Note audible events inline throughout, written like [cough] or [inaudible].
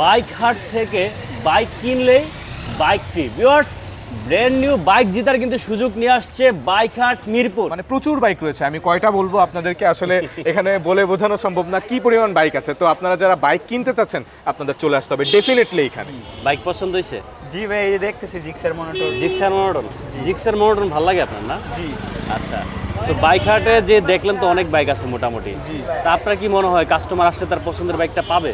Bike হাট থেকে bike কিনলেই bike free. Viewers brand new bike জেতার কিন্তু সুযোগ নিয়ে আসছে বাইক হাট মিরপুর। মানে প্রচুর বাইক রয়েছে। আমি কয়টা বলব আপনাদেরকে? আসলে [laughs] এখানে বলে বোঝানো সম্ভব না কি পরিমাণ বাইক আছে। তো আপনারা যারা বাইক কিনতে চাচ্ছেন আপনাদের চলে আসতে হবে ডেফিনেটলি এখানে। বাইক পছন্দ হয়েছে? জি ভাই এই যে দেখতেছি Gixxer monitor Gixxer monotone? Gixxer monotone ভালো লাগে আপনার না? জি। আচ্ছা। তো বাইক হাটে যে দেখলেন তো অনেক বাইক আছে মোটামুটি। জি। তা আপনার কি মনে হয় কাস্টমার আসলে তার পছন্দের বাইকটা পাবো?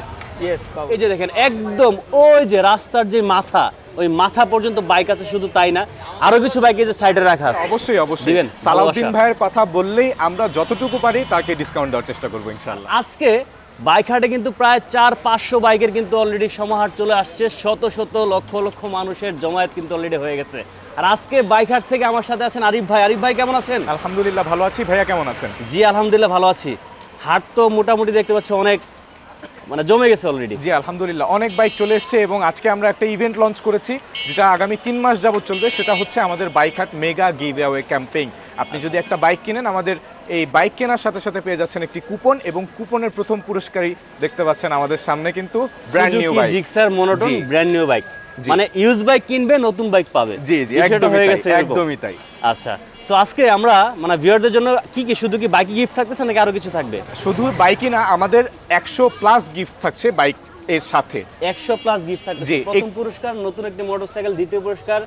এই যে দেখেন একদম ওই যে রাস্তার যে মাথা ওই মাথা পর্যন্ত বাইক আছে শুধু তাই না আরও কিছু বাইক এই যে সাইডে রাখা আছে। অবশ্যই অবশ্যই। দিবেন, সালাউদ্দিন ভাইয়ের কথা বললেই আমরা যতটুকু পারি তাকে ডিসকাউন্ট দেওয়ার চেষ্টা করব ইনশাল্লাহ আজকে বাইক হাটে কিন্তু প্রায় চার পাঁচশো বাইকের কিন্তু অলরেডি সমাহার চলে আসছে। শত শত লক্ষ লক্ষ মানুষের জমায়েত কিন্তু অলরেডি হয়ে গেছে। আর আজকে বাইক হাট থেকে আমার সাথে আছেন আরিফ ভাই। আরিফ ভাই কেমন আছেন? আলহামদুলিল্লাহ ভালো আছি। ভাইয়া কেমন আছেন? জি আলহামদুলিল্লাহ ভালো আছি। হাট তো মোটামুটি দেখতে পাচ্ছি অনেক মানে জমে গেছে অলরেডি জি আলহামদুলিল্লাহ। অনেক বাইক চলে এসছে এবং আজকে আমরা একটা ইভেন্ট লঞ্চ করেছি যেটা আগামী তিন মাস যাবত চলবে। সেটা হচ্ছে আমাদের বাইক হাট মেগা গিভ অ্যাওয়ে ক্যাম্পেইন আপনি যদি একটা বাইক কিনেন আমাদের এই বাইক কেনার সাথে সাথে পেয়ে যাচ্ছেন একটি কুপন এবং কুপনের প্রথম পুরস্কারই দেখতে পাচ্ছেন আমাদের সামনে কিন্তু brand new bike Gixxer monotone brand new bike. মানে ইউজ বাইক কিনবে নতুন বাইক পাবে। জি জি একদমই হয়ে গেছে একদমই তাই। আচ্ছা সো আজকে আমরা মানে ভিউয়ারদের জন্য কি কি শুধু কি বাইক গিফট থাকতেছে নাকি আরও কিছু থাকবে? শুধু বাইকই না আমাদের একশো প্লাস গিফট থাকছে বাইক এর সাথে। একশো প্লাস গিফট থাকবে জি, প্রথম পুরস্কার নতুন একটি মোটরসাইকেল দ্বিতীয় পুরস্কার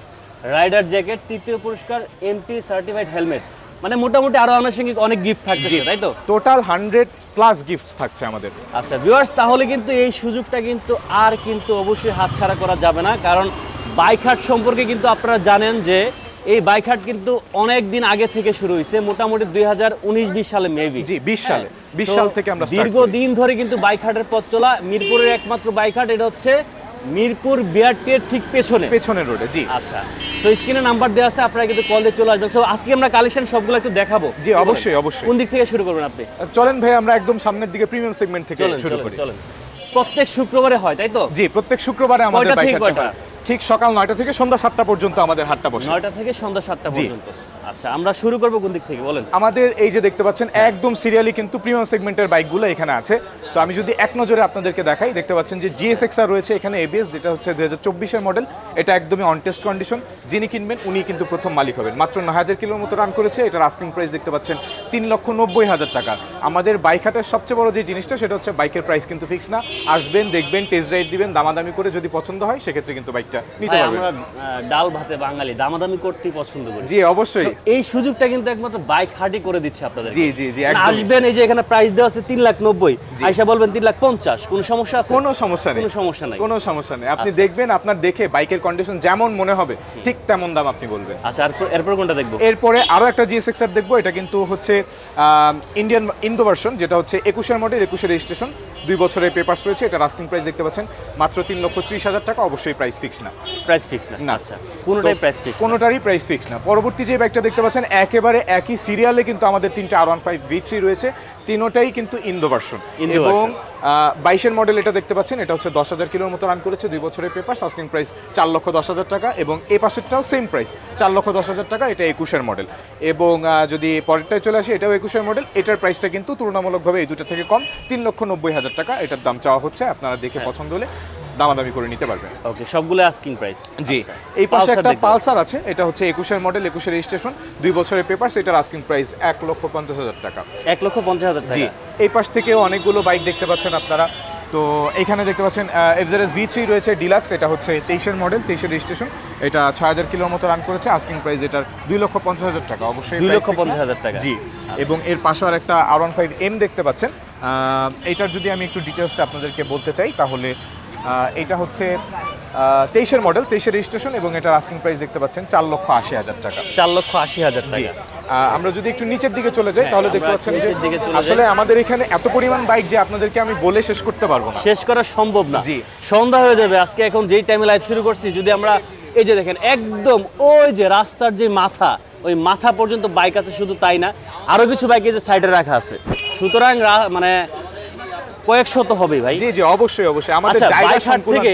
রাইডার জ্যাকেট তৃতীয় পুরস্কার এমপি সার্টিফাইড হেলমেট মানে মোটামুটি আরও আনুষঙ্গিক অনেক গিফট থাকছে তাই তো? টোটাল হান্ড্রেড প্লাস গিফট থাকছে আমাদের। আচ্ছা ভিউয়ার্স তাহলে কিন্তু এই সুযোগটা কিন্তু আর কিন্তু অবশ্যই হাতছাড়া করা যাবে না কারণ বাইক হাট সম্পর্কে কিন্তু আপনারা জানেন যে এই বাইক হাট কিন্তু অনেক দিন আগে থেকে শুরু হয়েছে মোটামুটি দুই হাজার উনিশ বিশ সালে মেবি জি, 20 সালে। 20 সাল থেকে আমরা দীর্ঘদিন ধরে কিন্তু বাইক হাটের পথ চলা মিরপুরের একমাত্র বাইক হাট এটা হচ্ছে মিরপুর বিআরটির ঠিক পেছনে। পেছনের রোডে জি। আচ্ছা। তো স্ক্রিনে নাম্বার দেওয়া আছে আপনারা কিন্তু কল দিয়ে চলে আসবেন। সো আজকে আমরা কালেকশন সবগুলো একটু দেখাবো। জি, অবশ্যই, অবশ্যই। কোন দিক থেকে শুরু করবেন আপনি? চলেন ভাই আমরা একদম সামনের দিকে প্রিমিয়াম সেগমেন্ট থেকে শুরু করি। চলেন। প্রত্যেক শুক্রবারে হয় তাই তো? জি প্রত্যেক শুক্রবারে আমাদের বাইক। ঠিক সকাল নয়টা থেকে সন্ধ্যা সাতটা পর্যন্ত আমাদের হাটটা বসে। নয়টা থেকে সন্ধ্যা সাতটা পর্যন্ত। আচ্ছা আমরা শুরু করব কোন দিক থেকে? বলেন। আমাদের এই যে দেখতে পাচ্ছেন একদম সিরিয়ালি কিন্তু প্রিমিয়াম সেগমেন্টের বাইকগুলো এখানে আছে। তো আমি যদি এক নজরে আপনাদেরকে দেখাই দেখতে পাচ্ছেন যে জিএসএক্স আর রয়েছে এখানে এবিএস যেটা হচ্ছে দু হাজার চব্বিশের মডেল এটা একদমই অন টেস্ট কন্ডিশন যিনি কিনবেন উনি কিন্তু প্রথম মালিক হবেন। মাত্র নয় হাজার কিলোর মতো রান করেছে। এটার আস্কিং প্রাইস দেখতে পাচ্ছেন তিন লক্ষ নব্বই হাজার টাকা। আমাদের বাইক হাটের সবচেয়ে বড় যে জিনিসটা সেটা হচ্ছে বাইকের প্রাইস কিন্তু ফিক্স না। আসবেন দেখবেন টেস্ট রাইড দিবেন দামাদামি করে যদি পছন্দ হয় সেক্ষেত্রে কিন্তু বাইকটা নিতে পারবেন। আমরা ডাল ভাতে বাঙালি দামাদামি করতেই পছন্দ করি। জি অবশ্যই। এই সুযোগটা কিন্তু একমাত্র বাইক হাটই করে দিচ্ছে আপনাদের জি, জি, জি, আসবেন এই যে এখানে প্রাইস দেওয়া আছে তিন লাখ নব্বই আইসা বলবেন তিন লাখ পঞ্চাশ কোনো সমস্যা আছে? কোনো সমস্যা নেই। কোনো সমস্যা নাই। কোনো সমস্যা নেই। আপনি আচ্ছা। দেখবেন আপনার দেখে বাইকের কন্ডিশন যেমন মনে হবে ঠিক তেমন দাম আপনি বলবেন। আচ্ছা এরপর এরপর কোনটা দেখব? এরপরে আরও একটা জিএসএক্স আর দেখব এটা কিন্তু হচ্ছে ইন্ডিয়ান ইন্দো ভার্সন যেটা হচ্ছে একুশের মডেল একুশের রেজিস্ট্রেশন দুই বছরের পেপারস রয়েছে এটা রাস্কিং প্রাইস দেখতে পাচ্ছেন। মাত্র তিন লক্ষ ত্রিশ হাজার টাকা অবশ্যই প্রাইস ফিক্স না। প্রাইস ফিক্স না না। আচ্ছা। কোনোটাই প্রাইস ফিক্স কোনোটারই প্রাইস ফিক্স না। পরবর্তী যে বাইকটা দেখতে পাচ্ছেন একেবারে একই সিরিয়ালে কিন্তু আমাদের তিনটা R one five V three রয়েছে। তিনোটাই কিন্তু ইন্দো ভার্সন এবং বাইশের মডেল এটা দেখতে পাচ্ছেন এটা হচ্ছে দশ হাজার কিলোর মতো রান করেছে দুই বছরের পেপার সাস্কিং প্রাইস চার লক্ষ দশ হাজার টাকা এবং এ পাশেরটাও সেম প্রাইস চার লক্ষ দশ হাজার টাকা এটা একুশের মডেল এবং যদি পরেরটায় চলে আসি এটাও একুশের মডেল এটার প্রাইসটা কিন্তু তুলনামূলকভাবে এই দুটো থেকে কম তিন লক্ষ নব্বই হাজার টাকা এটার দাম চাওয়া হচ্ছে আপনারা দেখে হ্যাঁ। পছন্দ হলে। দামাদামি করে নিতে পারবেন ওকে সবগুলো আস্কিং প্রাইস জি এই পাশে একটা পালসার আছে এটা হচ্ছে একুশের মডেল একুশের রেজিস্ট্রেশন দুই বছরের পেপার এটার আস্কিং প্রাইস এক লক্ষ পঞ্চাশ হাজার টাকা। এক লক্ষ পঞ্চাশ হাজার জি এই পাশ থেকেও অনেকগুলো বাইক দেখতে পাচ্ছেন আপনারা। তো এখানে দেখতে পাচ্ছেন এফজেডএস ভি থ্রি রয়েছে ডিলাক্স এটা হচ্ছে তেইশের মডেল তেইশের রেজিস্ট্রেশন এটা ছয় হাজার কিলোর মতো রান করেছে আস্কিং প্রাইস এটার দুই লক্ষ পঞ্চাশ হাজার টাকা অবশ্যই দুই লক্ষ পঞ্চাশ হাজার টাকা। জি এবং এর পাশে আর একটা আর ওয়ান ফাইভ এম দেখতে পাচ্ছেন। এটার যদি আমি একটু ডিটেলসটা আপনাদেরকে বলতে চাই তাহলে এটা হচ্ছে তেইশের মডেল তেইশের রেজিস্ট্রেশন এবং এটার আস্কিং প্রাইস দেখতে পাচ্ছেন চার লক্ষ আশি হাজার টাকা। চার লক্ষ আশি হাজার টাকা। আমরা যদি একটু নিচের দিকে চলে যাই তাহলে দেখতে পাচ্ছেন। আসলে আমাদের এখানে এত পরিমাণ বাইক যে আপনাদেরকে আমি বলে শেষ করতে পারব না। শেষ করা সম্ভব না। জি। সন্ধ্যা হয়ে যাবে আজকে এখন যেই টাইমে লাইভ শুরু করছি যদি আমরা এই যে দেখেন একদম ওই যে রাস্তার যে মাথা ওই মাথা পর্যন্ত বাইক আছে শুধু তাই না আরও কিছু বাইক এই যে সাইডে রাখা আছে। সুতরাং মানে কয়েকশো শত হবে ভাই। জি জি অবশ্যই অবশ্যই। আমাদের আচ্ছা জায়গা থেকে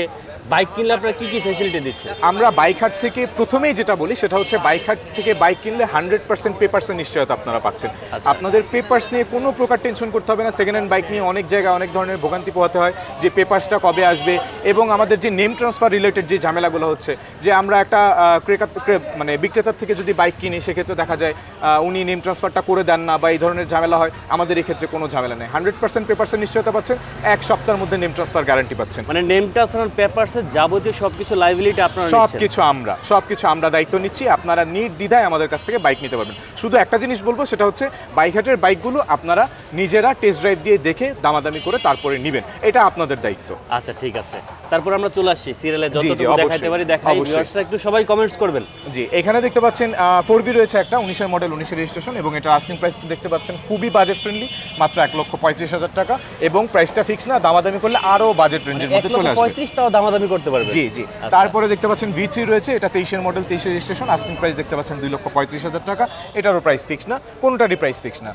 বাইক কিনলে আপনারা কি কি ফেসিলিটি দিচ্ছে? আমরা বাইক হাট থেকে প্রথমেই যেটা বলি সেটা হচ্ছে বাইক হাট থেকে বাইক কিনলে হান্ড্রেড পার্সেন্ট পেপার্সের নিশ্চয়তা আপনারা পাচ্ছেন। আচ্ছা। আপনাদের পেপার্স নিয়ে কোনো প্রকার টেনশন করতে হবে না সেকেন্ড হ্যান্ড বাইক নিয়ে অনেক জায়গায় অনেক ধরনের ভোগান্তি পোহাতে হয় যে পেপার্সটা কবে আসবে এবং আমাদের যে নেম ট্রান্সফার রিলেটেড যে ঝামেলাগুলো হচ্ছে যে আমরা একটা ক্রেতা- ক্রে- মানে বিক্রেতার থেকে যদি বাইক কিনি সেক্ষেত্রে দেখা যায় উনি নেম ট্রান্সফারটা করে দেন না বা এই ধরনের ঝামেলা হয় আমাদের এই ক্ষেত্রে কোনো ঝামেলা নেই। হান্ড্রেড পার্সেন্ট পেপার্সের নিশ্চয়তা পাচ্ছেন এক সপ্তাহের মধ্যে নেম ট্রান্সফার গ্যারান্টি পাচ্ছেন। মানে নেমটা আসলে পেপারসের যাবতীয় সবকিছু লাইবিলিটি আপনারা সব নিচ্ছেন। কিছু আমরা সব কিছু আমরা দায়িত্ব নিচ্ছি। আপনারা নির্দ্বিধায় আমাদের কাছ থেকে বাইক নিতে পারবেন। শুধু একটা জিনিস বলব সেটা হচ্ছে বাইকহাটের বাইকগুলো আপনারা নিজেরা টেস্ট ড্রাইভ দিয়ে দেখে দামাদামি করে তারপরে নেবেন। এটা আপনাদের দায়িত্ব। আচ্ছা ঠিক আছে। তারপর আমরা চলে আসছি সিরিয়ালে যতটুকু দেখাইতে পারি দেখাই। ভিউয়ার্সরা একটু সবাই কমেন্টস করবেন। জি এখানে দেখতে পাচ্ছেন ফোর বি রয়েছে একটা উনিশের মডেল উনিশের রেজিস্ট্রেশন এবং এটা আস্কিং প্রাইস দেখতে পাচ্ছেন খুবই বাজেট ফ্রেন্ডলি মাত্র এক লক্ষ পঁয়ত্রিশ হাজার টাকা এবং প্রাইসটা ফিক্স না দামাদামি করলে আরও বাজেট রেঞ্জের এক মধ্যে চলে আসবে। পঁয়ত্রিশ তাও দামাদামি করতে পারবে। জি জি। তারপরে দেখতে পাচ্ছেন ভি থ্রি রয়েছে এটা তেইশের মডেল তেইশের রেজিস্ট্রেশন আস্কিং প্রাইস দেখতে পাচ্ছেন দুই লক্ষ পঁয়ত্রিশ হাজার টাকা। এটারও প্রাইস ফিক্স না কোনোটারই প্রাইস ফিক্স না।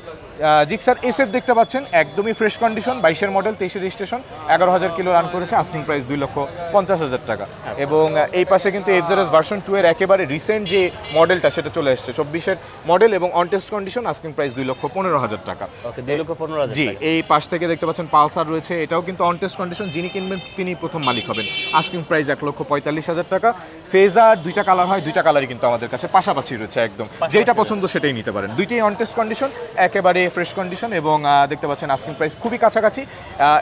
জিক্সার এসএফ দেখতে পাচ্ছেন একদমই ফ্রেশ কন্ডিশন বাইশের মডেল তেইশের রেজিস্ট্রেশন এগারো হাজার কিলো রান করেছে আস্কিং প্রাইস দুই লক্ষ পঞ্চাশ হাজার টাকা। এবং এই পাশে কিন্তু এফজারেস ভার্সন টু এর একেবারে রিসেন্ট যে মডেলটা সেটা চলে এসছে চব্বিশের মডেল এবং অনটেস্ট কন্ডিশন আস্কিং প্রাইস দুই লক্ষ পনেরো হাজার টাকা। দুই লক্ষ পনেরো জি এই পাশ থেকে দেখতে পাচ্ছেন পালসার রয়েছে এটাও কিন্তু অনটেস্ট কন্ডিশন যিনি কিনবেন তিনি প্রথম মালিক হবেন। আস্কিং প্রাইস এক লক্ষ পঁয়তাল্লিশ হাজার টাকা। ফেজার দুইটা কালার হয় দুইটা কালারই কিন্তু আমাদের কাছে। পাশাপাশি রয়েছে একদম। যেটা পছন্দ সেটাই নিতে পারেন। দুইটাই অনটেস্ট কন্ডিশন একেবারে ফ্রেশ কন্ডিশন এবং দেখতে পাচ্ছেন আস্কিং প্রাইস খুবই কাছাকাছি।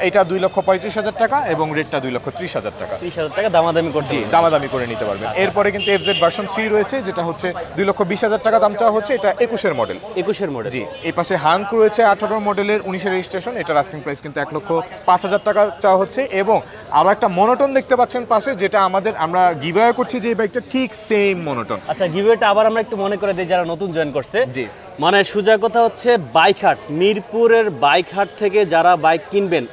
এটা দুই লক্ষ পঁয়ত্রিশ হাজার টাকা এবং রেটটা দুই লক্ষ ত্রিশ হাজার টাকা। ত্রিশ হাজার টাকা দামাদামি হবে। দামাদামি করে নিতে পারবেন। এরপরে কিন্তু এফজেড ভার্সন থ্রি রয়েছে যেটা হচ্ছে দুই লক্ষ বিশ হাজার টাকা দাম চাওয়া হচ্ছে। এটা একুশের মডেল একুশের মডেল জি এই পাশে হাঙ্ক রয়েছে আঠারো মডেলের উনিশের রেজিস্ট্রেশন এটার আস্কিং প্রাইস কিন্তু এক লক্ষ পাঁচ হাজার টাকা চাওয়া হচ্ছে। এবং আরও একটা মনোটন দেখতে পাচ্ছেন পাশে যেটা আমাদের আমরা গিভওয়ে করছি যে এই বাইকটা ঠিক সেম মনোটন আচ্ছা গিভওয়েটা আবার আমরা একটু মনে করে দিই যারা নতুন জয়েন করছে। জি। মানে সোজা কথা হচ্ছে বাইক হাট মিরপুরের বাইক হাট থেকে যারা বাইক কিনবেন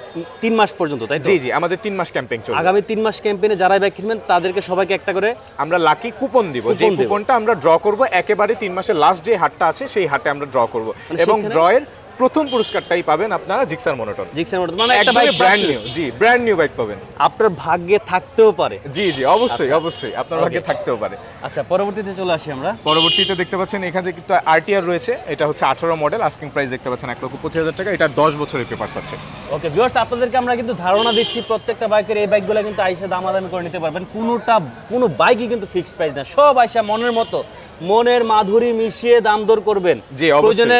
তিন মাস পর্যন্ত তাই জি জি আমাদের তিন মাস ক্যাম্পেইন চলবে। আগামী তিন মাস ক্যাম্পেইনে যারা বাইক কিনবেন তাদেরকে সবাইকে একটা করে আমরা লাকি কুপন দিব। যে কুপনটা আমরা ড্র করব একেবারে তিন মাসের লাস্ট যে হাটটা আছে সেই হাটে আমরা ড্র করব। মানে এবং ড্রয়ের প্রথম পুরস্কারটাই পাবেন আপনারা জিক্সার মনোটন। জিক্সের মডেল মানে একটা বাইক ব্র্যান্ড নিউ জি ব্র্যান্ড নিউ বাইক পাবেন। আপনার ভাগ্যে থাকতেও পারে। জি জি অবশ্যই আচ্ছা। অবশ্যই আপনার ভাগ্যে থাকতেও পারে। আচ্ছা পরবর্তীতে চলে আসি আমরা। পরবর্তীতে দেখতে পাচ্ছেন এখানে কিন্তু আরটিআর রয়েছে এটা হচ্ছে আঠারো মডেল আস্কিং প্রাইস দেখতে পাচ্ছেন এক লক্ষ পঁচিশ হাজার টাকা এটা দশ বছরের পেপারস আছে। ওকে ভিউয়ার্স আপনাদেরকে আমরা কিন্তু ধারণা দিচ্ছি প্রত্যেকটা বাইকের এই বাইকগুলো কিন্তু আইসা দামাদামি করে নিতে পারবেন। কোনোটা কোনো বাইকই কিন্তু ফিক্সড প্রাইস না। সব আইসা মনের মতো মনের মাধুরী মিশিয়ে দাম দর করবেন। জি, অবশ্যই। প্রয়োজনে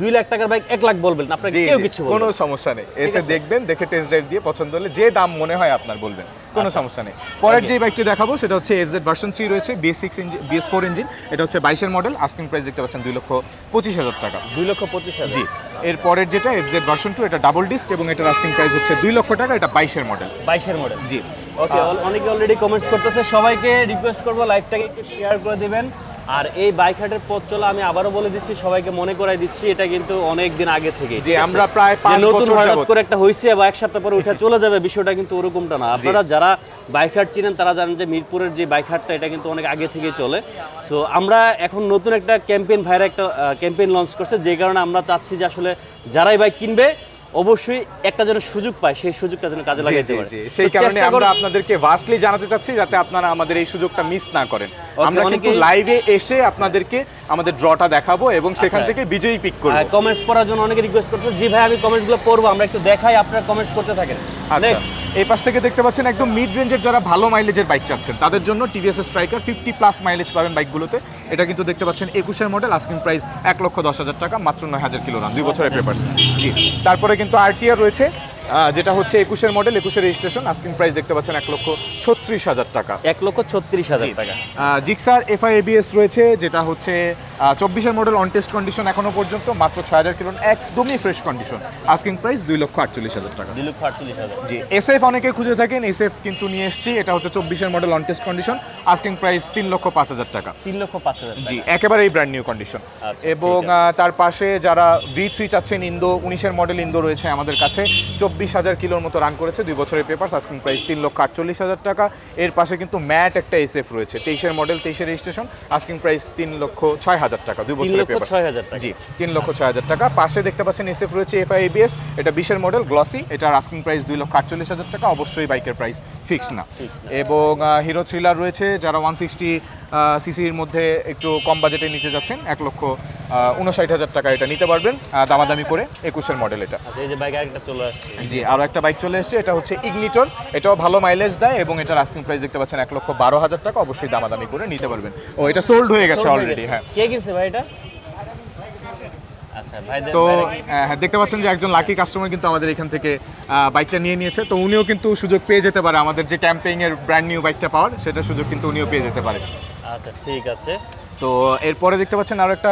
দুই লাখ টাকার বাইক এক লাখ বলবেন আপনাকে কেউ কিছু কোনো সমস্যা নেই। এসে দেখবেন দেখে টেস্ট ড্রাইভ দিয়ে পছন্দ হলে যে দাম মনে হয় আপনার বলবেন কোনো আচ্ছা। সমস্যা নেই। পরের. যে বাইকটি দেখাবো সেটা হচ্ছে এফজেড ভার্সন থ্রি রয়েছে BS six engine BS four engine এটা হচ্ছে বাইশের মডেল আস্কিং প্রাইস দেখতে পাচ্ছেন দুই লক্ষ পঁচিশ হাজার টাকা। দুই লক্ষ পঁচিশ হাজার। জি এর পরের যেটা এফজেড ভার্সন টু এটা ডাবল ডিস্ক এবং এটার আস্কিং প্রাইস হচ্ছে দুই লক্ষ টাকা এটা বাইশের মডেল বাইশের মডেল জি। ওকে অনেকে অলরেডি কমেন্টস করতেছে সবাইকে রিকোয়েস্ট করব লাইভটাকে একটু শেয়ার করে দিবেন। আর এই বাইক হাটের পথ চলা আমি আবারও বলে দিচ্ছি সবাইকে মনে করাই দিচ্ছি এটা কিন্তু অনেক দিন আগে থেকে। জি আমরা প্রায় পাঁচ নতুন হঠাৎ করে একটা হয়েছে বা এক সপ্তাহ পরে উঠে চলে যাবে বিষয়টা কিন্তু ওরকমটা না। আপনারা যারা বাইক হাট চিনেন তারা জানেন যে মিরপুরের যে বাইক হাটটা এটা কিন্তু অনেক আগে থেকেই চলে। সো আমরা এখন নতুন একটা ক্যাম্পেইন ভাইরা একটা ক্যাম্পেইন লঞ্চ করছে যে কারণে আমরা চাচ্ছি যে আসলে যারাই বাইক কিনবে অবশ্যই একটা যেন সুযোগ পায় সেই সুযোগটা যেন কাজে লাগাইতে পারে। সেই কারণে আমরা আপনাদেরকে ভাস্টলি জানাতে চাচ্ছি যাতে আপনারা আমাদের এই সুযোগটা মিস না করেন। আমরা কিন্তু লাইভে এসে আপনাদেরকে আমাদের ড্রটা দেখাবো এবং সেখান আচ্ছা। থেকে বিজয়ী পিক করব। কমেন্টস পড়ার জন্য অনেকে রিকোয়েস্ট করতে জি ভাই আমি কমেন্টসগুলো পড়ব আমরা একটু দেখাই আপনারা কমেন্টস করতে থাকেন। আচ্ছা। নেক্সট এই পাশ থেকে দেখতে পাচ্ছেন একদম মিড রেঞ্জের যারা ভালো মাইলেজের বাইক চাচ্ছেন তাদের জন্য TVS Striker fifty plus mileage পাবেন বাইকগুলোতে এটা কিন্তু দেখতে পাচ্ছেন একুশের মডেল আস্কিং প্রাইস এক লক্ষ দশ হাজার টাকা মাত্র নয় হাজার কিলো রান দুই বছরের পেপার জি। তারপরে কিন্তু আরটিআর রয়েছে যেটা হচ্ছে একুশের মডেল একুশের রেজিস্ট্রেশন আস্কিং প্রাইস দেখতে পাচ্ছেন এক লক্ষ ছত্রিশ হাজার টাকা। এক লক্ষ ছত্রিশ হাজার টাকা। জিক্সার এফআই এবিএস রয়েছে যেটা হচ্ছে চব্বিশের মডেল অন টেস্ট কন্ডিশন এখনও পর্যন্ত মাত্র ছয় হাজার কিলো একদমই ফ্রেশ কন্ডিশন আস্কিং প্রাইস দুই লক্ষ আটচল্লিশ হাজার টাকা। দুই লক্ষ আটচল্লিশ হাজার। জি এসএফ অনেকে খুঁজে থাকেন এসএফ কিন্তু নিয়ে এসেছি এটা হচ্ছে চব্বিশের model on test condition asking price তিন লক্ষ পাঁচ হাজার টাকা। তিন লক্ষ পাঁচ হাজার জি একেবারেই ব্র্যান্ড নিউ কন্ডিশন এবং তার পাশে যারা ভি থ্রি চাচ্ছেন ইন্দো উনিশের মডেল ইন্দো রয়েছে আমাদের কাছে চব্বিশ হাজার কিলোর মতো রান করেছে দুই বছরের পেপার আস্কিং প্রাইস তিন লক্ষ আটচল্লিশ হাজার টাকা। এর পাশে কিন্তু ম্যাট একটা এস এফ রয়েছে তেইশের মডেল তেইশের রেজিস্ট্রেশন আস্কিং প্রাইস তিন লক্ষ ছয় হাজার টাকা দুই বছরের পেপার ছয় হাজার টাকা। জি তিন লক্ষ ছয় হাজার টাকা। পাশে দেখতে পাচ্ছেন এসএফ রয়েছে এফআই এবিএস এটা বিশের মডেল গ্লসি এটার আস্কিং প্রাইস দুই লক্ষ আটচল্লিশ হাজার টাকা অবশ্যই বাইকের প্রাইস ফিক্স না। এবং হিরো থ্রিলার রয়েছে যারা ওয়ান সিক্সটি সিসির মধ্যে একটু কম বাজেটে নিতে যাচ্ছেন। এক লক্ষ উনষাট হাজার টাকা এটা নিতে পারবেন দামাদামি করে একুশের মডেল এটা। আচ্ছা এই যে বাইক আরেকটা চলে আসছে। জি আরও একটা বাইক চলে এসেছে এটা হচ্ছে ইগনিটর এটাও ভালো মাইলেজ দেয় এবং এটার আস্কিং প্রাইস দেখতে পাচ্ছেন এক লক্ষ বারো হাজার টাকা। অবশ্যই দামাদামি করে নিতে পারবেন। ও এটা সোল্ড হয়ে গেছে অলরেডি হ্যাঁ। কে কিনছে ভাই এটা? তো হ্যাঁ, দেখতে পাচ্ছেন যে একজন লাকি কাস্টমার কিন্তু আমাদের এখান থেকে বাইকটা নিয়ে নিয়েছে। তো উনিও কিন্তু সুযোগ পেয়ে যেতে পারে আমাদের যে ক্যাম্পেইনের ব্র্যান্ড নিউ বাইকটা পাওয়ার সেটা সুযোগ কিন্তু উনিও পেয়ে যেতে পারে। আচ্ছা ঠিক আছে। তো এরপরে দেখতে পাচ্ছেন আরও একটা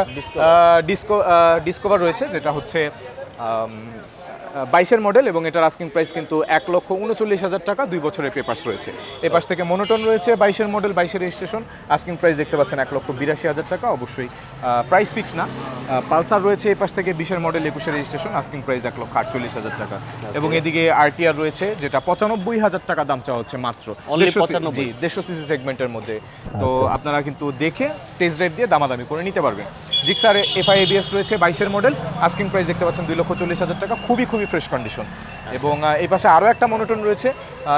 ডিসকো ডিসকভার রয়েছে যেটা হচ্ছে বাইশের মডেল এবং এটার আস্কিং প্রাইস কিন্তু এক লক্ষ উনচল্লিশ হাজার টাকা। দুই বছরের পেপার্স রয়েছে। এ পাশ থেকে মনোটন রয়েছে বাইশের মডেল বাইশের রেজিস্ট্রেশন আস্কিং প্রাইস দেখতে পাচ্ছেন এক লক্ষ বিরাশি হাজার টাকা। অবশ্যই প্রাইস ফিক্স না। পালসার রয়েছে এ পাশ থেকে বিশের মডেল একুশের রেজিস্ট্রেশন আস্কিং প্রাইস এক লক্ষ আটচল্লিশ হাজার টাকা। এবং এদিকে আরটিআর রয়েছে যেটা পঁচানব্বই হাজার টাকা দাম চাওয়া হচ্ছে মাত্র। দেড়শো সি- 95 জি সিসি সেগমেন্টের মধ্যে। তো আপনারা কিন্তু দেখে টেস্ট রেট দিয়ে দামাদামি করে নিতে পারবেন। জিক্সার এফআইএবিএস রয়েছে, বাইশের মডেল। আস্কিং প্রাইস দেখতে পাচ্ছেন দুই লক্ষ চল্লিশ হাজার টাকা। খুবই খুবই ফ্রেশ কন্ডিশন এবং আহ, এই পাশে আরও একটা মনোটন রয়েছে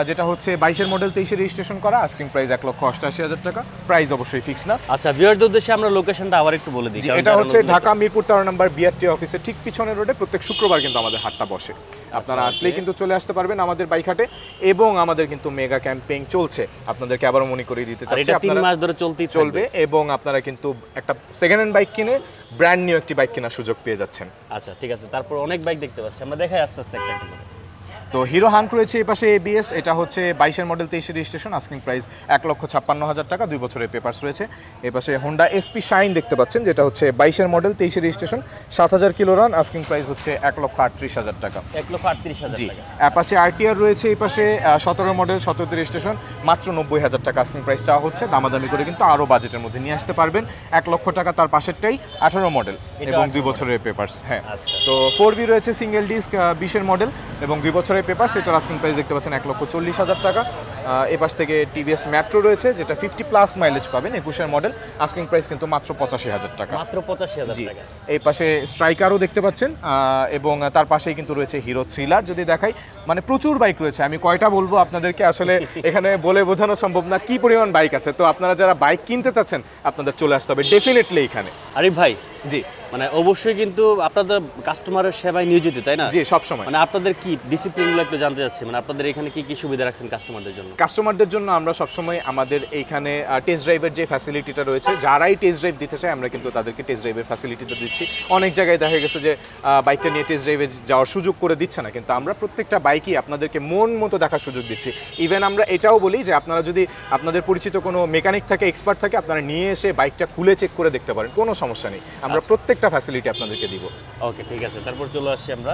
যেটা হচ্ছে বাইশের মডেল তেইশে রেজিস্ট্রেশন করা আস্কিং প্রাইস এক লক্ষ অষ্টাশি হাজার টাকা প্রাইস অবশ্যই ফিক্স না। আচ্ছা ভিউয়ারদের উদ্দেশ্যে আমরা লোকেশনটা আবার একটু বলে দিই এটা হচ্ছে ঢাকা মিরপুর তেরো নম্বর বিআরটি অফিসের ঠিক পিছনের রোডে প্রত্যেক শুক্রবার কিন্তু আমাদের হাটটা বসে। আপনারা আচ্ছা, আসলেই কিন্তু চলে আসতে পারবেন আমাদের বাইক হাটে এবং আমাদের কিন্তু মেগা ক্যাম্পেইন চলছে। আপনাদেরকে আবারও মনে করিয়ে দিতে চাচ্ছি এটা তিন মাস ধরে চলতেই চলবে এবং আপনারা কিন্তু একটা সেকেন্ড হ্যান্ড বাইক কিনে ব্র্যান্ড নিউ একটি বাইক কেনার সুযোগ পেয়ে যাচ্ছেন। আচ্ছা ঠিক আছে তারপর অনেক বাইক দেখতে পাচ্ছি আমরা দেখাই আস্তে আস্তে একটা একটা করে। তো হিরো হান্ট রয়েছে এই পাশে এবিএস এটা হচ্ছে বাইশের মডেল তেইশের রেজিস্ট্রেশন আস্কিং প্রাইস এক লক্ষ ছাপ্পান্ন হাজার টাকা দুই বছরের পেপার্স রয়েছে। এই পাশে হোন্ডা এসপি শাইন দেখতে পাচ্ছেন যেটা হচ্ছে বাইশের মডেল তেইশে রেজিস্ট্রেশন সাত হাজার কিলো রান আস্কিং প্রাইস হচ্ছে এক লক্ষ আটত্রিশ হাজার টাকা। এক লক্ষ আটত্রিশ হাজার জি অ্যাপাচে আরটিআর রয়েছে এই পাশে সতেরো মডেল সতেরোতে রেজিস্ট্রেশন মাত্র নব্বই হাজার টাকা আস্কিং প্রাইস চাওয়া হচ্ছে। দামাদামি করে কিন্তু আরও বাজেটের মধ্যে নিয়ে আসতে পারবেন। এক লক্ষ টাকা তার পাশেরটাই আঠারো মডেল এটা এবং দুই বছরের পেপার্স হ্যাঁ। আচ্ছা। তো ফোর বি রয়েছে সিঙ্গেল ডিস্ক বিশের মডেল এবং দুই বছরের পেপার্স এটার আস্কিং প্রাইস দেখতে পাচ্ছেন এক লক্ষ চল্লিশ হাজার টাকা। আহ, এ পাশ থেকে টিভিএস মেট্রো রয়েছে যেটা ফিফটি প্লাস মাইলেজ পাবেন একুশের মডেল আস্কিং প্রাইস কিন্তু মাত্র পঁচাশি হাজার টাকা। মাত্র পঁচাশি হাজার জি। টাকা। এই পাশে স্ট্রাইকারও দেখতে পাচ্ছেন এবং তার পাশেই কিন্তু রয়েছে হিরো থ্রিলার যদি দেখাই। মানে প্রচুর বাইক রয়েছে আমি কয়টা বলব আপনাদেরকে? আসলে [laughs] এখানে বলে বোঝানো সম্ভব না কি পরিমাণ বাইক আছে। তো আপনারা যারা বাইক কিনতে চাচ্ছেন আপনাদের চলে আসতে হবে ডেফিনেটলি এখানে। আরিফ ভাই জি। মানে অবশ্যই কিন্তু আপনাদের কাস্টমারের সেবায় নিয়োজিত তাই না? জি সব সময় মানে আপনাদের কি ডিসিপ্লিনগুলো একটু জানতে চাচ্ছি মানে আপনাদের এখানে কি কি সুবিধা রাখছেন কাস্টমারদের জন্য? কাস্টমারদের জন্য আমরা সবসময় আমাদের এইখানে টেস্ট ড্রাইভের যে ফ্যাসিলিটিটা রয়েছে যারাই টেস্ট ড্রাইভ দিতে চায় আমরা কিন্তু তাদেরকে টেস্ট ড্রাইভের ফ্যাসিলিটিটা দিচ্ছি। অনেক জায়গায় দেখা গেছে যে বাইকটা নিয়ে টেস্ট ড্রাইভে যাওয়ার সুযোগ করে দিচ্ছে না কিন্তু আমরা প্রত্যেকটা বাইকই আপনাদেরকে মন মতো দেখার সুযোগ দিচ্ছি। ইভেন আমরা এটাও বলি যে আপনারা যদি আপনাদের পরিচিত কোনো মেকানিক থাকে এক্সপার্ট থাকে আপনারা নিয়ে এসে বাইকটা খুলে চেক করে দেখতে পারেন কোনো সমস্যা নেই। আমরা প্রত্যেকটা ফ্যাসিলিটি আপনাদেরকে দিব। ওকে ঠিক আছে। তারপর চলে আসছি আমরা।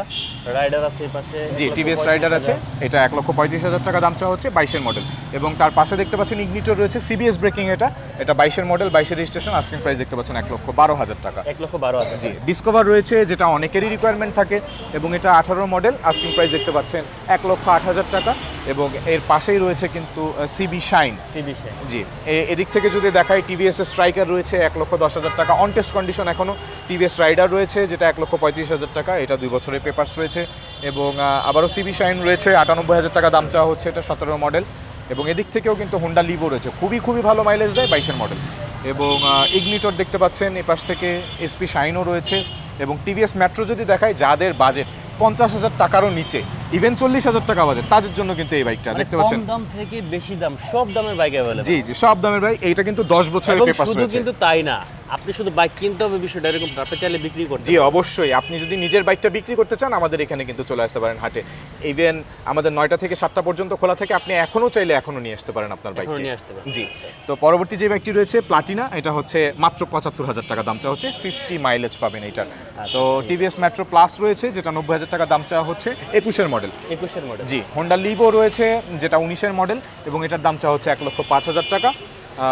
রাইডার আছে এই পাশে। জি টিভিএস রাইডার আছে। এটা এক লক্ষ পঁয়ত্রিশ হাজার টাকা দাম চাওয়া হচ্ছে বাইশের মডেল এবং তার পাশে দেখতে পাচ্ছেন ইগনিটর রয়েছে সিবিএস ব্রেকিং এটা। এটা বাইশের মডেল বাইশের রেজিস্ট্রেশন আস্কিং প্রাইস দেখতে পাচ্ছেন এক লক্ষ বারো হাজার টাকা। এক লক্ষ বারো হাজার। জি ডিসকভার রয়েছে যেটা অনেকেরই রিকোয়ারমেন্ট থাকে। এবং এটা আঠারো মডেল আস্কিং প্রাইস দেখতে পাচ্ছেন এক লক্ষ আট হাজার টাকা। এবং এর পাশেই রয়েছে কিন্তু সিবি শাইন সি বিষয়ে জি এদিক থেকে যদি দেখাই টিভিএস স্ট্রাইকার রয়েছে এক লক্ষ দশ হাজার টাকা। অন টেস্ট কন্ডিশন এখনও টিভিএস রাইডার রয়েছে যেটা এক লক্ষ পঁয়ত্রিশ হাজার টাকা। এটা দুই বছরের পেপার্স রয়েছে এবং আবারও সিবি শাইন রয়েছে আটানব্বই হাজার টাকা দাম চাওয়া হচ্ছে এটা সতেরো মডেল এবং এদিক থেকেও কিন্তু হোন্ডা লিভো রয়েছে খুবই খুবই ভালো মাইলেজ দেয় বাইশের মডেল এবং ইগনিটর দেখতে পাচ্ছেন এপাশ থেকে এসপি শাইনও রয়েছে। এবং টিভিএস মেট্রো যদি দেখায় যাদের বাজেট পঞ্চাশ হাজার টাকারও নিচে ইভেন চল্লিশ হাজার টাকা বাজেট তাদের জন্য কিন্তু এই বাইকটা মানে দেখতে পাচ্ছেন? দাম থেকে বেশি দাম সব দামের বাইক জি জি সব দামের ভাই এইটা কিন্তু দশ বছরের পেপার শুধু কিন্তু তাই না আপনি শুধু বাইক কিনতে হবে বিষয়টা এরকম আপনি চাইলে বিক্রি করতে জি অবশ্যই। আপনি যদি নিজের বাইকটা বিক্রি করতে চান আমাদের এখানে কিন্তু চলে আসতে পারেন হাটে। ইভেন আমাদের নয়টা থেকে সাতটা পর্যন্ত খোলা থাকে আপনি এখনও চাইলে এখনও নিয়ে আসতে পারেন আপনার বাইক নিয়ে আসতে পারেন। জি। তো পরবর্তী যে বাইকটি রয়েছে প্লাটিনা এটা হচ্ছে মাত্র পঁচাত্তর হাজার টাকা দাম চাওয়া হচ্ছে ফিফটি মাইলেজ পাবেন এইটার তো টিভিএস মেট্রো প্লাস রয়েছে যেটা নব্বই হাজার টাকা দাম চাওয়া হচ্ছে একুশের মডেল একুশের মডেল জি হোন্ডা লিভো রয়েছে যেটা উনিশের মডেল এবং এটার দাম চাওয়া হচ্ছে এক লক্ষ পাঁচ হাজার টাকা।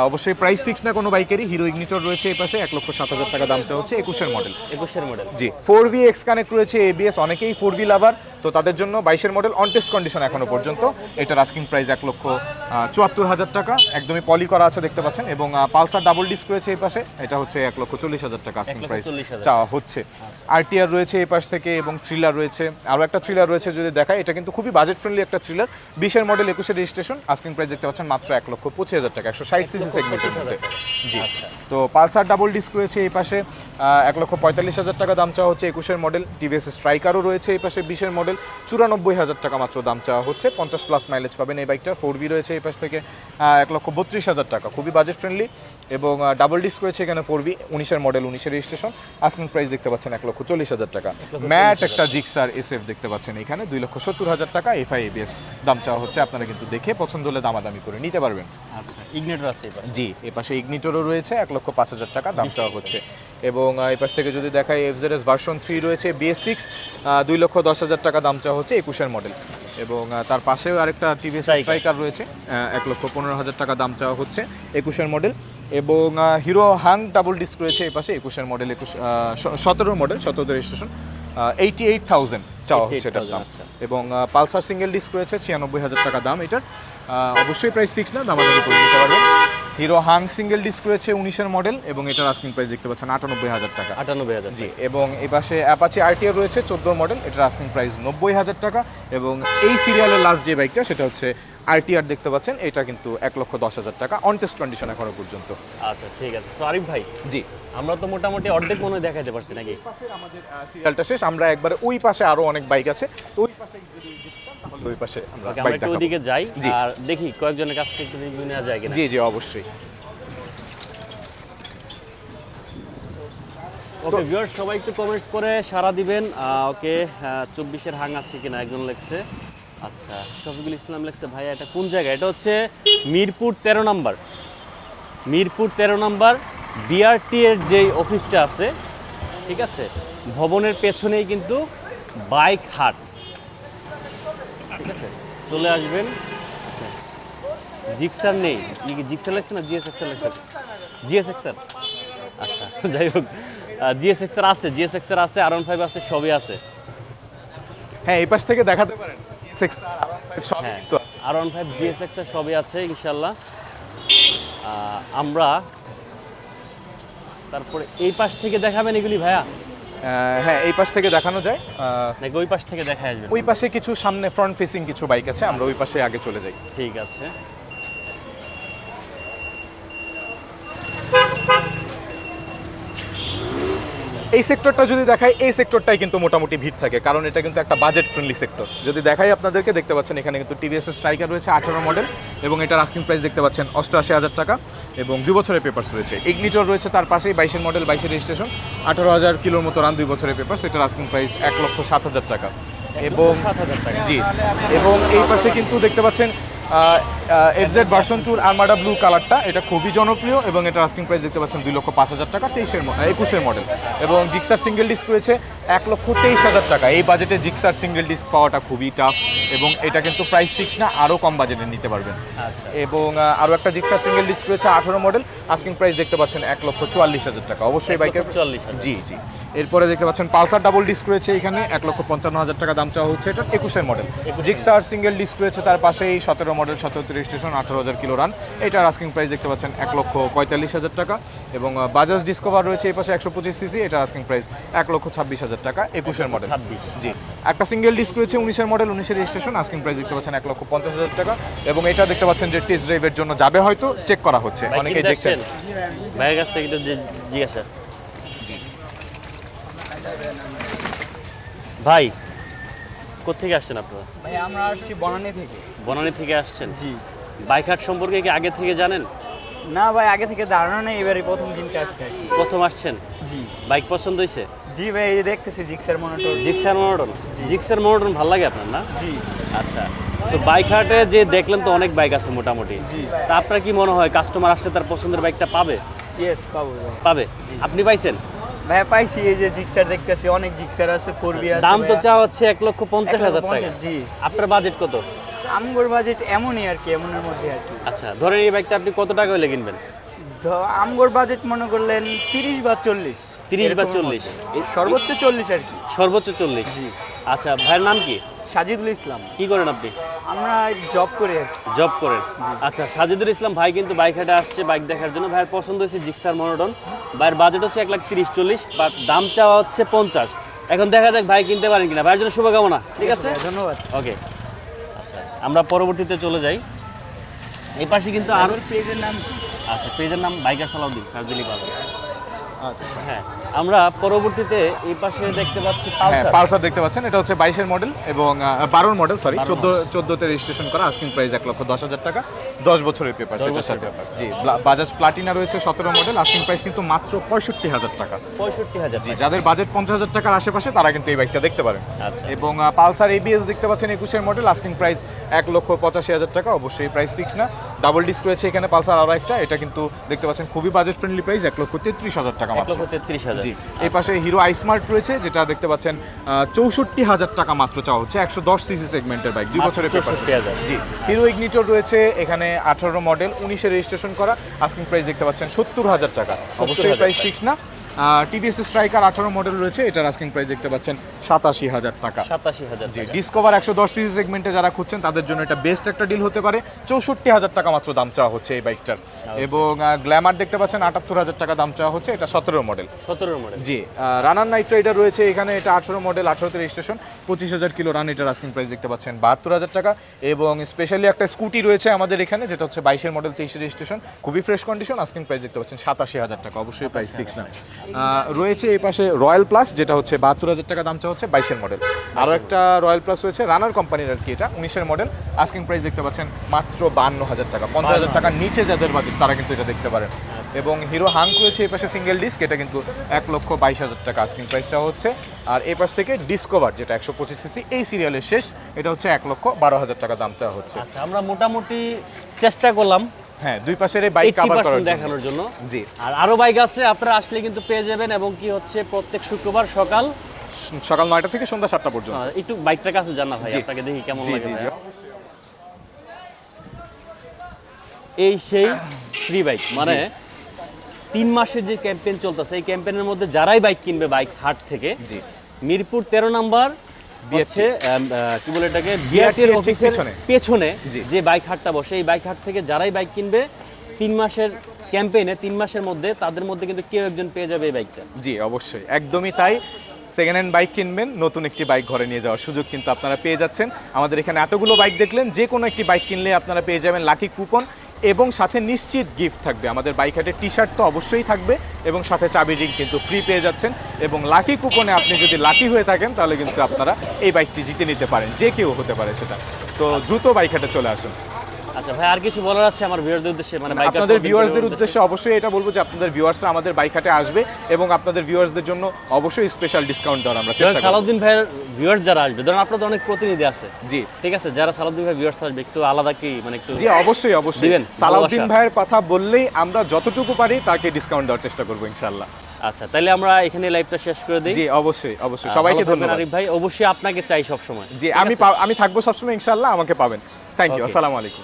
অবশ্যই প্রাইস ফিক্স না কোনো বাইকেরই হিরো ইগনিটর রয়েছে এই পাশে এক লক্ষ সাত হাজার টাকা দাম চাওয়া হচ্ছে একুশের মডেল একুশের মডেল জি ফোর ভি এক্স কানেক্ট রয়েছে এবিএস অনেকেই ফোর ভি লাভার তো তাদের জন্য বাইশের মডেল অন টেস্ট কন্ডিশন এখনও পর্যন্ত। এটার আস্কিং প্রাইস এক লক্ষ চুয়াত্তর হাজার টাকা। একদমই পলি করা আছে দেখতে পাচ্ছেন এবং পালসার ডাবল ডিস্ক রয়েছে এই পাশে। এটা হচ্ছে এক লক্ষ চল্লিশ হাজার টাকা আস্কিং প্রাইস। চাওয়া হচ্ছে। আরটিআর রয়েছে এই পাশ থেকে এবং থ্রিলার রয়েছে। আরও একটা থ্রিলার রয়েছে যদি দেখায় এটা কিন্তু খুবই বাজেট ফ্রেন্ডলি একটা থ্রিলার বিশের মডেল একুশের রেজিস্ট্রেশন আস্কিং প্রাইস দেখতে পাচ্ছেন মাত্র এক লক্ষ পঁচিশ হাজার টাকা একশো ষাট সিসি সেগমেন্টের মধ্যে জি তো পালসার ডাবল ডিস্ক রয়েছে এই পাশে। এক লক্ষ পঁয়তাল্লিশ হাজার টাকা দাম চাওয়া হচ্ছে একুশের মডেল। টিভিএস স্ট্রাইকারও রয়েছে এই পাশে বিশের মডেল। চুরানব্বই হাজার টাকা মাত্র দাম চাওয়া হচ্ছে। পঞ্চাশ প্লাস মাইলেজ পাবেন এই বাইকটা ফোর বি রয়েছে এই পাশ থেকে। এক লক্ষ বত্রিশ হাজার টাকা। খুবই বাজেট ফ্রেন্ডলি এবং ডাবল ডিস্ক রয়েছে এখানে ফোর বি উনিশের মডেল উনিশের রেজিস্ট্রেশন আস্কিং প্রাইস দেখতে পাচ্ছেন এক লক্ষ চল্লিশ হাজার টাকা। ম্যাট একটা জিক্সার এসএফ দেখতে পাচ্ছেন এখানে দুই লক্ষ সত্তর হাজার টাকা এফ এফআই এবিএস দাম চাওয়া হচ্ছে আপনারা কিন্তু দেখে পছন্দ হলে দামাদামি করে নিতে পারবেন। আচ্ছা ইগনেটর আছে জি এ পাশে ইগনিটরও রয়েছে এক লক্ষ পাঁচ হাজার টাকা দাম চাওয়া হচ্ছে। এবং এই পাশ থেকে যদি দেখাই এফজেডএস ভার্সন থ্রি রয়েছে বিএস সিক্স দুই লক্ষ দশ হাজার টাকা দাম চাওয়া হচ্ছে একুশের মডেল এবং তার পাশেও আরেকটা টিভিএস। স্ট্রাইকার রয়েছে। এক লক্ষ পনেরো হাজার টাকা দাম চাওয়া হচ্ছে একুশের মডেল এবং হিরো হাং ডাবল ডিস্ক রয়েছে এই পাশে একুশের মডেল একুশ সতেরো মডেল সতেরো রেজিস্ট্রেশন এইটি এইট থাউজেন্ড চাওয়া হচ্ছে এটার দাম। 88,000 আচ্ছা। এবং পালসার সিঙ্গেল ডিস্ক রয়েছে ছিয়ানব্বই হাজার টাকা দাম এটার। অবশ্যই প্রাইস ফিক্স না দাম করে নিতে পারবেন। হিরো হাং সিঙ্গেল ডিস্ক রয়েছে উনিশের মডেল এবং এটার আস্কিং প্রাইস দেখতে পাচ্ছেন আটানব্বই হাজার টাকা। আটানব্বই হাজার জি এবং এই পাশে অ্যাপাচি আরটিআর রয়েছে চোদ্দ মডেল এটার আস্কিং প্রাইস নব্বই হাজার টাকা এবং এই সিরিয়ালের লাস্ট যে বাইকটা সেটা হচ্ছে আরটিআর দেখতে পাচ্ছেন এটা কিন্তু এক লক্ষ দশ হাজার টাকা অন টেস্ট কন্ডিশন এখনও পর্যন্ত। আচ্ছা ঠিক আছে। সো আরিফ ভাই জি। আমরা তো মোটামুটি অর্ধেক মনে হয় দেখাইতে পারছি নাকি? আমাদের সিরিয়ালটা শেষ আমরা একবারে ওই পাশে আরও অনেক বাইক আছে ওই পাশে ওই পাশে আমরা আমরা একটু ওদিকে যাই আর দেখি কয়েকজনের কাছ থেকে রিভিউ নেওয়া যায় কিনা। জি জি অবশ্যই। ওকে সবাই একটু কমেন্টস করে সারা দিবেন। ওকে চব্বিশের হাং আছে কিনা একজন লেখছে। আচ্ছা শফিকুল ইসলাম লেখছে ভাইয়া এটা কোন জায়গা? এটা হচ্ছে মিরপুর তেরো নাম্বার। মিরপুর তেরো নাম্বার বিআরটি এর যে অফিসটা আছে ঠিক আছে? ভবনের পেছনেই কিন্তু বাইক হাট। চলে আসবেন। আচ্ছা জিক্সার নেই। জিক্সার লাগছে না? জিএস এক্সার লাগছে? জিএস এক্সার আচ্ছা যাই হোক। জিএস এক্সার আছে জিএস এক্সার আছে আর ফাইভ আছে সবই আছে। হ্যাঁ এই পাশ থেকে দেখাতে পারেন। হ্যাঁ R one five GS XR সবই আছে ইনশাল্লাহ আমরা তারপরে এই পাশ থেকে দেখাবেন এগুলি ভাইয়া? হ্যাঁ এই পাশ থেকে দেখানো যায়। নাকি ওই পাশ থেকে দেখা আসবেন? ওই পাশে কিছু সামনে ফ্রন্ট ফেসিং কিছু বাইক আছে আমরা ওই পাশে আগে চলে যাই। ঠিক আছে। এই সেক্টরটা যদি দেখাই এই সেক্টরটাই কিন্তু মোটামুটি ভিড় থাকে কারণ এটা কিন্তু একটা বাজেট ফ্রেন্ডলি সেক্টর যদি দেখাই আপনাদেরকে দেখতে পাচ্ছেন এখানে কিন্তু টিভিএস স্ট্রাইকার রয়েছে আঠারো মডেল এবং এটার আস্কিং প্রাইস দেখতে পাচ্ছেন অষ্টআশি হাজার টাকা। এবং দুই বছরের পেপার্স রয়েছে ইগনিটর রয়েছে তার পাশেই বাইশের মডেল বাইশের রেজিস্ট্রেশন আঠারো হাজার কিলোর মতো রান দুই বছরের পেপার এটার আস্কিং প্রাইস এক লক্ষ সাত হাজার টাকা। এবং জি এবং এই পাশে কিন্তু দেখতে পাচ্ছেন এফজেড ভার্সন টুর আর্মাডা ব্লু কালারটা এটা খুবই জনপ্রিয় এবং এটা আস্কিং প্রাইস দেখতে পাচ্ছেন দুই লক্ষ পাঁচ হাজার টাকা তেইশের একুশের মডেল এবং জিক্সার সিঙ্গেল ডিস্ক রয়েছে এক লক্ষ তেইশ হাজার টাকা। এই বাজেটে জিক্সার সিঙ্গেল ডিস্ক পাওয়াটা খুবই টাফ এবং এটা কিন্তু প্রাইস ফিক্স না আরও কম বাজেটে নিতে পারবেন। আচ্ছা। এবং আরও একটা জিক্সার সিঙ্গেল ডিস্ক রয়েছে আঠারো মডেল আস্কিং প্রাইস দেখতে পাচ্ছেন এক লক্ষ চুয়াল্লিশ হাজার টাকা। অবশ্যই বাইকের হাজার। জি জি। এরপরে দেখতে পাচ্ছেন পালসার ডাবল ডিস্ক রয়েছে এখানে এক লক্ষ পঞ্চান্ন হাজার টাকা দাম চাওয়া হচ্ছে। এটা একুশের মডেল জিক্সার সিঙ্গেল ডিস্ক রয়েছে তার পাশেই সতেরো মডেল সতেরো রেজিস্ট্রেশন আঠারো হাজার কিলো রান এটার আস্কিং প্রাইস দেখতে পাচ্ছেন এক লক্ষ পঁয়তাল্লিশ হাজার টাকা। এবং বাজাজ ডিসকভার রয়েছে এই পাশে একশো পঁচিশ সিসি এটার আস্কিং প্রাইস এক লক্ষ ছাব্বিশ হাজার টাকা একুশের মডেল জি। একটা সিঙ্গেল ডিস্ক রয়েছে উনিশের মডেল উনিশের রেজিস্ট্রেশন আস্কিং প্রাইস দেখতে পাচ্ছেন এক লক্ষ পঞ্চাশ হাজার টাকা। এবং এটা দেখতে পাচ্ছেন যে টেস্ট ড্রাইভের জন্য যাবে হয়তো চেক করা হচ্ছে। অনেকেই দেখছেন। ভাইয়ের কাছ থেকে জিজ্ঞাসা। ভাই কোথেকে আসছেন আপনারা? ভাই আমরা আসছি বনানী থেকে। বনানী থেকে আসছেন? জি। বাইক হাট সম্পর্কে কি আগে থেকে জানেন? না ভাই আগে থেকে ধারণা নেই এবারে প্রথম দিনটা আসছে প্রথম আসছেন? জি। বাইক পছন্দ হয়েছে? জি ভাই এই দেখতেছি Gixxer monitor. Gixxer monotone Gixxer monotone ভালো লাগে আপনার না? জি। আচ্ছা। তো বাইক হাটে যে দেখলেন তো অনেক বাইক আছে মোটামুটি। জি। তা আপনার কি মনে হয় কাস্টমার আসলে তার পছন্দের বাইকটা পাবে? ইয়েস পাবো পাবে? আপনি পাইছেন? ভাই পাইছি এই যে জিক্সার দেখতেছি অনেক জিক্সার আছে ফোর বি আছে দাম তো চা হচ্ছে এক লক্ষ পঞ্চাশ হাজার টাকা। জি। আপনার বাজেট কত? আমগোর বাজেট এমনই আর কি এমনের মধ্যে আর কি। আচ্ছা ধরেন এই বাইকটা আপনি কত টাকা হলে কিনবেন? আমগোর বাজেট মনে করলেন তিরিশ বা চল্লিশ। 30 বা চল্লিশ। সর্বোচ্চ চল্লিশ আর কি। সর্বোচ্চ চল্লিশ। আচ্ছা ভাইয়ের নাম কি? সাজিদুল ইসলাম। কি করেন আপনি? আমরা জব করি জব করেন? আচ্ছা সাজিদুল ইসলাম ভাই কিন্তু বাইক হাটে আসছে বাইক দেখার জন্য। ভাইয়ের পছন্দ হয়েছে জিক্সার মনোটন। ভাইয়ের বাজেট হচ্ছে এক লাখ তিরিশ চল্লিশ বা দাম চাওয়া হচ্ছে পঞ্চাশ। এখন দেখা যাক ভাই কিনতে পারেন কিনা। ভাইয়ের জন্য শুভকামনা ঠিক আছে? ধন্যবাদ ওকে আচ্ছা আমরা পরবর্তীতে চলে যাই। এই পাশে কিন্তু আরও পেজের নাম আচ্ছা পেজের নাম বাইকার সালাউদ্দিন সার্চ দিলেই পাবেন হ্যাঁ আমরা পরবর্তীতে এই পাশে দেখতে পাচ্ছি হ্যাঁ পালসার। পালসার দেখতে পাচ্ছেন এটা হচ্ছে বাইশের মডেল এবং বারোর মডেল সরি 12 চোদ্দ চোদ্দোতে রেজিস্ট্রেশন করা আস্কিং প্রাইস এক লক্ষ দশ হাজার টাকা দশ বছরের পেপার 10 সেটার সাথে। জি বাজাজ প্লাটিনা রয়েছে সতেরো মডেল আস্কিং প্রাইস কিন্তু মাত্র পঁয়ষট্টি হাজার টাকা। পঁয়ষট্টি হাজার জি যাদের বাজেট পঞ্চাশ হাজার টাকার আশেপাশে তারা কিন্তু এই বাইকটা দেখতে পারেন। আচ্ছা। এবং পালসার এবিএস দেখতে পাচ্ছেন একুশের মডেল আস্কিং প্রাইস এক লক্ষ পঁচাশি হাজার টাকা অবশ্যই প্রাইস ফিক্স না। ডাবল ডিস্ক রয়েছে এখানে পালসার আরও একটা এটা কিন্তু দেখতে পাচ্ছেন খুবই বাজেট ফ্রেন্ডলি প্রাইস এক লক্ষ তেত্রিশ হাজার টাকা মাত্র। তেত্রিশ হাজার। জি এই পাশে হিরো আইস্মার্ট রয়েছে যেটা দেখতে পাচ্ছেন চৌষট্টি হাজার টাকা মাত্র চাওয়া হচ্ছে একশো দশ সিসি সেগমেন্টের বাইক দুই বছরের পেপার 64,000 জি হিরো ইগনিটর রয়েছে এখানে আঠারো মডেল উনিশে রেজিস্ট্রেশন করা আস্কিং প্রাইস দেখতে পাচ্ছেন সত্তর হাজার টাকা। অবশ্যই প্রাইস ফিক্স না। টিভিএস স্ট্রাইকার আঠারো মডেল রয়েছে এটার আস্কিং প্রাইস দেখতে পাচ্ছেন সাতাশি হাজার টাকা। সাতাশি হাজার জি ডিসকভার একশো দশ সিসি সেগমেন্টে যারা খুঁজছেন তাদের জন্য এটা বেস্ট একটা ডিল হতে পারে। চৌষট্টি হাজার টাকা মাত্র দাম চাওয়া হচ্ছে এই বাইকটার এবং গ্ল্যামার দেখতে পাচ্ছেন আটাত্তর হাজার টাকা দাম চাওয়া হচ্ছে এটা সতেরো মডেল সতেরো মডেল জি রানার নাইট রাইডার রয়েছে এখানে এটা আঠারো মডেল আঠারোতে রেজিস্ট্রেশন পঁচিশ হাজার কিলো রান এটার আস্কিং প্রাইস দেখতে পাচ্ছেন বাহাত্তর হাজার টাকা। এবং স্পেশালি একটা স্কুটি রয়েছে আমাদের এখানে যেটা হচ্ছে বাইশের মডেল তেইশে রেজিস্ট্রেশন খুবই ফ্রেশ কন্ডিশন আস্কিং প্রাইস দেখতে পাচ্ছেন সাতাশি হাজার টাকা অবশ্যই প্রাইস ফিক্স না। রয়েছে এই পাশে রয়্যাল প্লাস যেটা হচ্ছে বাহাত্তর হাজার টাকা দাম চাওয়া হচ্ছে বাইশের মডেল আরও একটা রয়্যাল প্লাস রয়েছে রানার কোম্পানির আর কি এটা উনিশের মডেল আস্কিং প্রাইস দেখতে পাচ্ছেন মাত্র বান্ন হাজার টাকা। পঞ্চাশ হাজার টাকার নিচে যাদের বাজেট তারা কিন্তু এটা দেখতে পারেন। এবং হিরো হাঙ্ক রয়েছে এই পাশে সিঙ্গেল ডিস্ক এটা কিন্তু এক লক্ষ বাইশ হাজার টাকা আস্কিং প্রাইসটা হচ্ছে। আর এই পাশ থেকে ডিসকভার যেটা একশো পঁচিশ সিসি এই সিরিয়ালের শেষ এটা হচ্ছে এক লক্ষ বারো হাজার টাকা দাম চাওয়া হচ্ছে। আচ্ছা আমরা মোটামুটি চেষ্টা করলাম হ্যাঁ দুই পাশের এই বাইক কভার করার দেখানোর জন্য। জি। আর আরও বাইক আছে আপনারা আসলে কিন্তু পেয়ে যাবেন এবং কি হচ্ছে প্রত্যেক শুক্রবার সকাল সকাল নয়টা থেকে সন্ধ্যা সাতটা পর্যন্ত। আহ, একটু বাইকটার কাছে জানা ভাই আপনাকে দেখি কেমন লাগে। এই সেই ফ্রি বাইক মানে তিন মাসের যে ক্যাম্পেইন চলতেছে এই ক্যাম্পেইনের মধ্যে যারাই বাইক কিনবে বাইক হাট থেকে জি। মিরপুর তেরো নাম্বার হচ্ছে আহ, কি বলে এটাকে? বিআরটির অফিসের পেছনে। পেছনে যে বাইক হাটটা বসে এই বাইক হাট থেকে যারাই বাইক কিনবে তিন মাসের ক্যাম্পেইনে তিন মাসের মধ্যে তাদের মধ্যে কিন্তু কেউ একজন পেয়ে যাবে এই বাইকটা। জি অবশ্যই। একদমই তাই। সেকেন্ড হ্যান্ড বাইক কিনবেন নতুন একটি বাইক ঘরে নিয়ে যাওয়ার সুযোগ কিন্তু আপনারা পেয়ে যাচ্ছেন। আমাদের এখানে এতগুলো বাইক দেখলেন যে কোনো একটি বাইক কিনলে আপনারা পেয়ে যাবেন লাকি কুপন। এবং সাথে নিশ্চিত গিফট থাকবে। আমাদের বাইক হাটের টি শার্ট তো অবশ্যই থাকবে এবং সাথে চাবি রিং কিন্তু ফ্রি পেয়ে যাচ্ছেন এবং লাকি কুপনে আপনি যদি লাকি হয়ে থাকেন, তাহলে কিন্তু আপনারা এই বাইকটি জিতে নিতে পারেন, যে কেউ হতে পারে সেটা। তো দ্রুত বাইক হাটে চলে আসুন। আচ্ছা ভাই আর কিছু বলার আছে আমার ভিউয়ারদের উদ্দেশ্যে? মানে বাইকার আপনাদের ভিউয়ার্সদের উদ্দেশ্যে অবশ্যই এটা বলব যে আপনাদের ভিউয়ার্সরা আমাদের বাইক হাটে আসবে এবং আপনাদের ভিউয়ার্সদের জন্য অবশ্যই স্পেশাল ডিসকাউন্ট দেওয়ার আমরা চেষ্টা করব। সালাউদ্দিন ভাইয়ের ভিউয়ার্স যারা আসবে ধরুন আপনাদের অনেক প্রতিনিধি আছে। জি। ঠিক আছে যারা সালাউদ্দিন ভাই ভিউয়ার্স আসবে একটু আলাদা কি মানে একটু জি অবশ্যই অবশ্যই। সালাউদ্দিন ভাইয়ের কথা বললেই আমরা যতটুকু পারি তাকে ডিসকাউন্ট দেওয়ার চেষ্টা করব ইনশাল্লাহ আচ্ছা তাহলে আমরা এখানে লাইভটা শেষ করে দিই। জি অবশ্যই অবশ্যই। সবাইকে ধন্যবাদ। আরিফ ভাই অবশ্যই আপনাকে চাই সব সময় জি আমি আমি থাকব সবসময় ইনশাল্লাহ আমাকে পাবেন। Thank you. আসসালামু আলাইকুম।